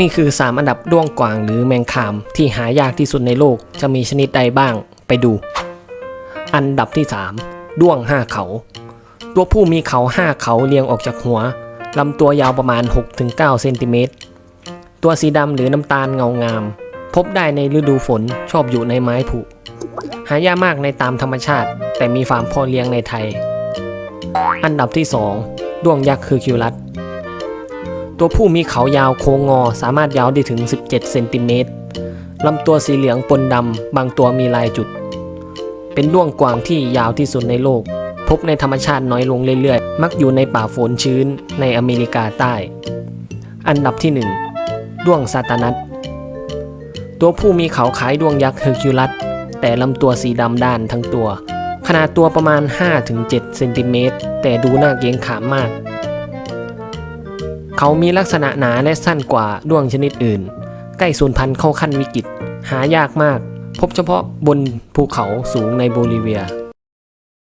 นี่คือ 3 อันดับด้วงกวางหรือแมงคามที่หายากที่สุดในโลกจะมีชนิดใดบ้างไปดู อันดับที่ 3 ด้วงห้าเขา ตัวผู้มีเขาห้าเขาเรียงออกจากหัวลำตัวยาวประมาณ 6-9 เซนติเมตร ตัวสีดำหรือน้ำตาลเงางาม พบได้ในฤดูฝนชอบอยู่ในไม้ผุ หายากมากในตามธรรมชาติ แต่มีฟาร์มพ่อเลี้ยงในไทย อันดับที่ 2 ด้วงยักษ์คือคิวรัส ตัวผู้มีเขายาวโค้งงอ สามารถยาวได้ถึง 17 เซนติเมตรลำตัวสีเหลืองปนดำ บางตัวมีลายจุด เป็นด้วงกวางที่ยาวที่สุดในโลก พบในธรรมชาติน้อยลงเรื่อยๆ มักอยู่ในป่าฝนชื้นในอเมริกาใต้ อันดับที่ 1 ด้วงซาตานัสตัวผู้มีเขาคล้ายด้วงยักษ์เฮอร์คิวลัสแต่ลำตัวสีดำด้านทั้งตัว ขนาดตัวประมาณ 5-7 เซนติเมตร แต่ดูน่าเกรงขามมาก เขามีลักษณะหนาและสั้นกว่าด้วงชนิดอื่น ใกล้สูญพันธุ์เข้าขั้นวิกฤต หายากมาก พบเฉพาะบนภูเขาสูงในโบลิเวีย